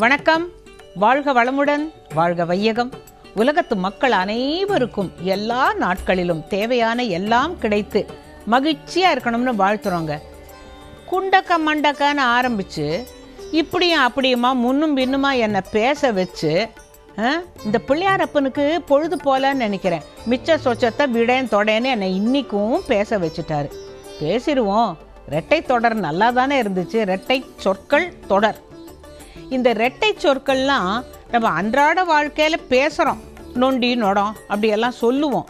வணக்கம். வாழ்க வளமுடன் வாழ்க வையகம். உலகத்து மக்கள் அனைவருக்கும் எல்லா நாட்களிலும் தேவையான எல்லாம் கிடைத்து மகிழ்ச்சியாக இருக்கணும்னு வாழ்த்துறோங்க. குண்டக்க மண்டக்கன்னு ஆரம்பித்து இப்படியும் அப்படியுமா முன்னும் பின்னுமா என்னை பேச வச்சு இந்த பிள்ளையாரப்பனுக்கு பொழுது போலன்னு நினைக்கிறேன். மிச்ச சொச்சத்தை விடேன் தொடேன்னு என்னை இன்றைக்கும் பேச வச்சுட்டாரு. பேசிடுவோம். ரெட்டை தொடர் நல்லா தானே இருந்துச்சு. ரெட்டை சொற்கள் தொடர். இந்த ரெட்டை சொற்கள்லாம் நம்ம அன்றாட வாழ்க்கையில் பேசுகிறோம் நொண்டி நொடம் அப்படியெல்லாம் சொல்லுவோம்.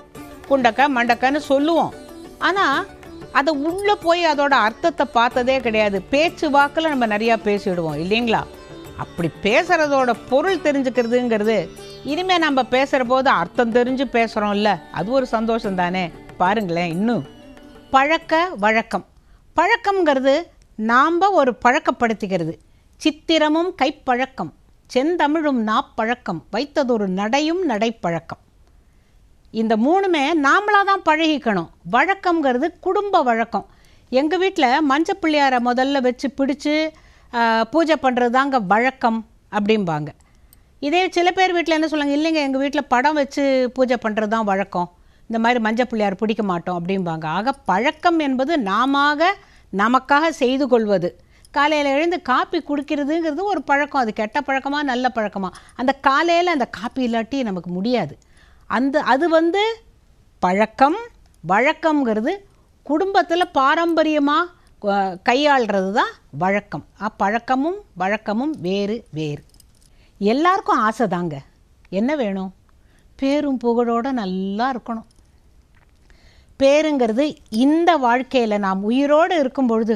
குண்டக்க மண்டக்கன்னு சொல்லுவோம். ஆனால் அதை உள்ளே போய் அதோட அர்த்தத்தை பார்த்ததே கிடையாது. பேச்சு வாக்கில் நம்ம நிறையா பேசிவிடுவோம் இல்லைங்களா? அப்படி பேசுகிறதோட பொருள் தெரிஞ்சுக்கிறதுங்கிறது இனிமேல் நம்ம பேசுகிற போது அர்த்தம் தெரிஞ்சு பேசுகிறோம்ல அது ஒரு சந்தோஷம் தானே? பாருங்களேன் இன்னும். பழக்க வழக்கம். பழக்கம்ங்கிறது நாம் ஒரு பழக்கப்படுத்திக்கிறது. சித்திரமும் கைப்பழக்கம் செந்தமிழும் நாப்பழக்கம் வைத்ததொரு நடையும் நடைப்பழக்கம். இந்த மூணுமே நாமளாக தான் பழகிக்கணும். வழக்கங்கிறது குடும்ப வழக்கம். எங்கள் வீட்டில் மஞ்சள் பிள்ளையாரை முதல்ல வச்சு பிடிச்சு பூஜை பண்ணுறது தாங்க வழக்கம் அப்படிம்பாங்க. இதே சில பேர் வீட்டில் என்ன சொல்லுவாங்க இல்லைங்க எங்கள் வீட்டில் படம் வச்சு பூஜை பண்ணுறது தான் வழக்கம். இந்த மாதிரி மஞ்சள் பிள்ளையார் பிடிக்க மாட்டோம். அப்படிம்பாங்க. ஆக பழக்கம் என்பது நாமாக நமக்காக செய்து கொள்வது. காலையில் எழுந்து காப்பி குடிக்கிறதுங்கிறது ஒரு பழக்கம். அது கெட்ட பழக்கமா நல்ல பழக்கமாக அந்த காலையில் அந்த காப்பி இல்லாட்டி நமக்கு முடியாது. அந்த அது வந்து பழக்கம் வழக்கம்ங்கிறது குடும்பத்தில் பாரம்பரியமாக கையாளுறது தான் வழக்கம். அப்பழக்கமும் வழக்கமும் வேறு வேறு. எல்லாருக்கும் ஆசை தாங்க. என்ன வேணும்? பேரும் புகழோட நல்லா இருக்கணும். பேருங்கிறது இந்த வாழ்க்கையில் நாம் உயிரோடு இருக்கும் பொழுது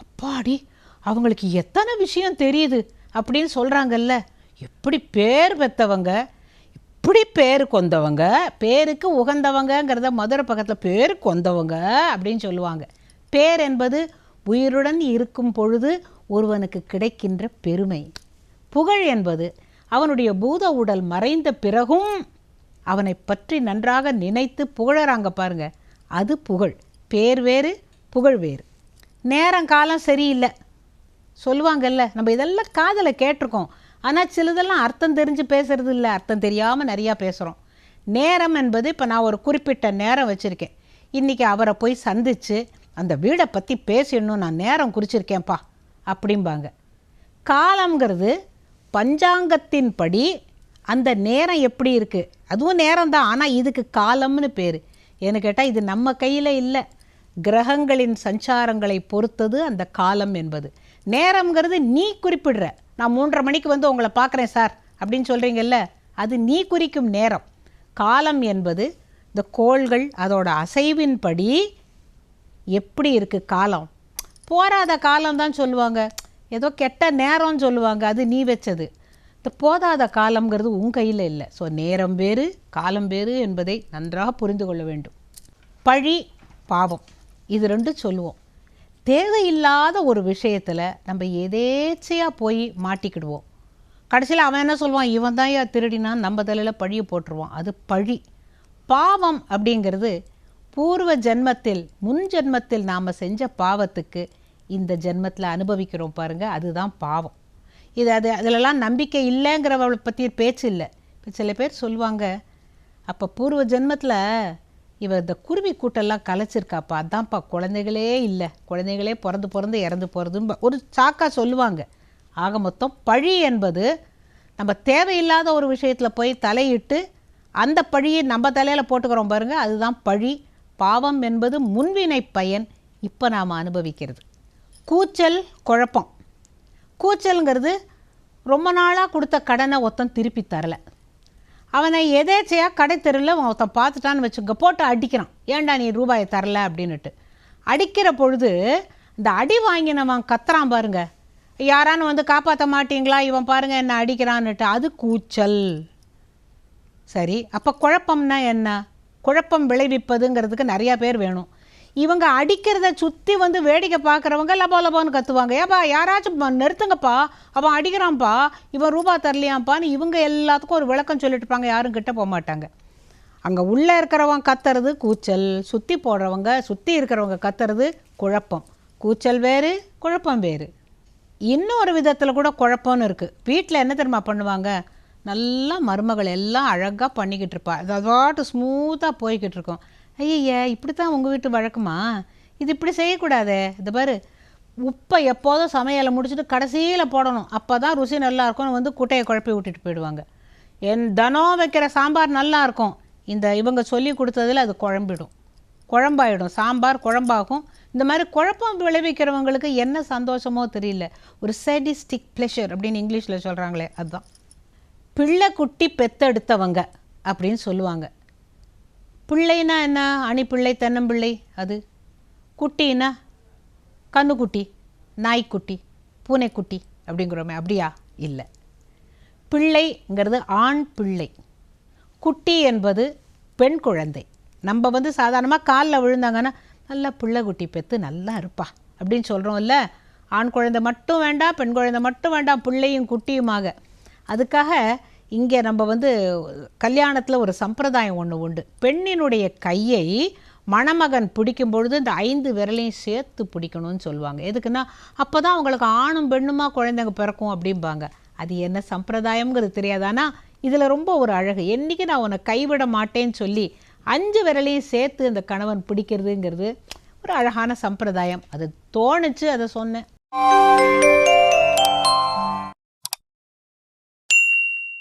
அப்பாடி அவங்களுக்கு எத்தனை விஷயம் தெரியுது அப்படின்னு சொல்கிறாங்கல்ல எப்படி பேர் பெற்றவங்க இப்படி பேர் கொந்தவங்க பேருக்கு உகந்தவங்கங்கிறத மதுரை பக்கத்தில் பேர் கொந்தவங்க அப்படின்னு சொல்லுவாங்க. பேர் என்பது உயிருடன் இருக்கும் பொழுது ஒருவனுக்கு கிடைக்கின்ற பெருமை. புகழ் என்பது அவனுடைய பூத உடல் மறைந்த பிறகும் அவனை பற்றி நன்றாக நினைத்து புகழறாங்க பாருங்க. அது புகழ். பேர் வேறு புகழ் வேறு. நேரம் காலம் சரியில்லை. சொல்லுவாங்கல்ல நம்ம இதெல்லாம் காதில் கேட்டிருக்கோம். ஆனால் சிலதெல்லாம் அர்த்தம் தெரிஞ்சு பேசுறது இல்லை அர்த்தம் தெரியாமல் நிறையா பேசுகிறோம் நேரம் என்பது இப்போ நான் ஒரு குறிப்பிட்ட நேரம் வச்சுருக்கேன். இன்றைக்கி அவரை போய் சந்தித்து அந்த வீடை பற்றி பேசிடணும் நான் நேரம் குறிச்சிருக்கேன்ப்பா அப்படிம்பாங்க. காலம்ங்கிறது பஞ்சாங்கத்தின் படி அந்த நேரம் எப்படி இருக்குது அதுவும் நேரம் தான் ஆனால் இதுக்கு காலம்னு பேர். ஏன்னு கேட்டால் இது நம்ம கையில் இல்லை. கிரகங்களின் சஞ்சாரங்களை பொறுத்தது அந்த காலம் என்பது. நேரம்ங்கிறது நீ குறிப்பிடுற. நான் மூன்றரை மணிக்கு வந்து உங்களை பார்க்குறேன் சார் அப்படின்னு சொல்கிறீங்கல்ல அது நீ குறிக்கும் நேரம். காலம் என்பது இந்த கோள்கள் அதோட அசைவின்படி எப்படி இருக்குது காலம்? போராத காலம் தான் சொல்லுவாங்க. ஏதோ கெட்ட நேரம்னு சொல்லுவாங்க அது நீ வச்சது. இந்த போதாத காலம்ங்கிறது உன் கையில் இல்லை. ஸோ நேரம் வேறு காலம் வேறு என்பதை நன்றாக புரிந்து கொள்ள வேண்டும். பழி பாவம். இது ரெண்டும் சொல்லுவோம். தேவையில்லாத ஒரு விஷயத்தில் நம்ம எதேச்சையாக போய் மாட்டிக்கிடுவோம். கடைசியில் அவன் என்ன சொல்லுவான்? இவன் தான் ஏன் திருடினான் நம்ம தலையில் பழியை போட்டுருவான். அது பழி. பாவம் அப்படிங்கிறது பூர்வ ஜென்மத்தில் முன் ஜென்மத்தில் நாம் செஞ்ச பாவத்துக்கு இந்த ஜென்மத்தில் அனுபவிக்கிறோம் பாருங்கள் அதுதான் பாவம். இது அது அதிலெல்லாம் நம்பிக்கை இல்லைங்கிறவளை பற்றி பேச்சு இல்லை. இப்போ சில பேர் சொல்லுவாங்க அப்போ பூர்வ ஜென்மத்தில் இவ இந்த குருவி கூட்டெல்லாம் கலைச்சிருக்காப்பா. அதான்ப்பா குழந்தைகளே இல்லை. குழந்தைகளே பிறந்து பிறந்து இறந்து போகிறதுன்னு ஒரு சாக்கா சொல்லுவாங்க. ஆக மொத்தம் பழி என்பது நம்ம தேவையில்லாத ஒரு விஷயத்தில் போய் தலையிட்டு அந்த பழியை நம்ம தலையில் போட்டுக்கிறோம் பாருங்கள் அதுதான் பழி. பாவம் என்பது முன்வினை பயன் இப்போ நாம் அனுபவிக்கிறது. கூச்சல் குழப்பம். கூச்சல்ங்கிறது ரொம்ப நாளாக கொடுத்த கடனை ஒருத்தன் திருப்பி தரலை. அவனை எதேச்சையாக கடை தெருவில் ஒருத்தன் பார்த்துட்டான்னு வச்சுக்க போட்டு அடிக்கிறான். ஏன்டா நீ ரூபாயை தரல அப்படின்னுட்டு. அடிக்கிற பொழுது இந்த அடி வாங்கினவன் கத்துறான் பாருங்க. யாரானு வந்து காப்பாற்ற மாட்டீங்களா? இவன் பாருங்க என்ன அடிக்கிறான்னுட்டு. அது கூச்சல். சரி அப்போ குழப்பம்னா என்ன? குழப்பம் விளைவிப்பதுங்கிறதுக்கு நிறையா பேர் வேணும். இவங்க அடிக்கிறத சுற்றி வந்து வேடிக்கை பார்க்குறவங்க லபோ லபோன்னு கத்துவாங்க. ஏப்பா யாராச்சும் நிறுத்துங்கப்பா. அவன் அடிக்கிறான்ப்பா. இவன் ரூபா தரலையாம்ப்பான்னு இவங்க எல்லாத்துக்கும் ஒரு விளக்கம் சொல்லிட்டு இருப்பாங்க. யாரும் கிட்ட போக மாட்டாங்க. அங்கே உள்ளே இருக்கிறவன் கத்துறது கூச்சல். சுற்றி போடுறவங்க சுற்றி இருக்கிறவங்க கத்துறது குழப்பம். கூச்சல் வேறு குழப்பம் வேறு. இன்னொரு விதத்தில் கூட குழப்பம்னு இருக்குது வீட்டில் என்ன தெரியுமா பண்ணுவாங்க? நல்லா மருமகள் எல்லாம் அழகாக பண்ணிக்கிட்டு இருப்பா. அது அதாட்டு ஸ்மூத்தாக போய்கிட்டு இருக்கும். ஐயய்யா இப்படி தான் உங்கள் வீட்டு வழக்கமா? இது இப்படி செய்யக்கூடாதே. இது பாரு உப்பை எப்போதும் சமையலை முடிச்சுட்டு கடைசியில் போடணும். அப்போ தான் ருசி நல்லாயிருக்கும்னு வந்து குட்டையை குழப்பி விட்டுட்டு போயிடுவாங்க. என் தனம் வைக்கிற சாம்பார் நல்லா இருக்கும். இந்த இவங்க சொல்லி கொடுத்ததில் அது குழம்பிடும். குழம்பாயிடும். சாம்பார் குழம்பாகும். இந்த மாதிரி குழப்பம் விளைவிக்கிறவங்களுக்கு என்ன சந்தோஷமோ தெரியல. ஒரு சேடிஸ்டிக் ப்ளெஷர் அப்படின்னு இங்கிலீஷில் சொல்கிறாங்களே அதுதான். பிள்ளை குட்டி பெத்தெடுத்தவங்க அப்படின்னு சொல்லுவாங்க. பிள்ளைனா என்ன? அணிப்பிள்ளை தென்னம்பிள்ளை அது. குட்டினா கண்ணுக்குட்டி நாய்க்குட்டி பூனைக்குட்டி அப்படிங்கிறோமே அப்படியா? இல்லை. பிள்ளைங்கிறது ஆண் பிள்ளை. குட்டி என்பது பெண் குழந்தை. நம்ம வந்து சாதாரணமாக காலில் விழுந்தாங்கன்னா நல்லா பிள்ளை குட்டி பெற்று நல்லா இருப்பா அப்படின்னு சொல்கிறோம்ல ஆண் குழந்தை மட்டும் வேண்டாம் பெண் குழந்தை மட்டும் வேண்டாம் பிள்ளையும் குட்டியுமாக. அதுக்காக இங்கே நம்ம வந்து கல்யாணத்தில் ஒரு சம்பிரதாயம் ஒன்று உண்டு. பெண்ணினுடைய கையை மணமகன் பிடிக்கும் பொழுது இந்த ஐந்து விரலையும் சேர்த்து பிடிக்கணும்னு சொல்லுவாங்க. எதுக்குன்னா அப்போ தான் அவங்களுக்கு ஆணும் பெண்ணுமா குழந்தைங்க பிறக்கும் அப்படிம்பாங்க. அது என்ன சம்பிரதாயம்ங்கிறது தெரியாதானா இதில் ரொம்ப ஒரு அழகு. என்றைக்கு நான் உன்னை கைவிட மாட்டேன்னு சொல்லி அஞ்சு விரலையும் சேர்த்து அந்த கணவன் பிடிக்கிறதுங்கிறது ஒரு அழகான சம்பிரதாயம். அது தோணுச்சு அதை சொன்னேன்.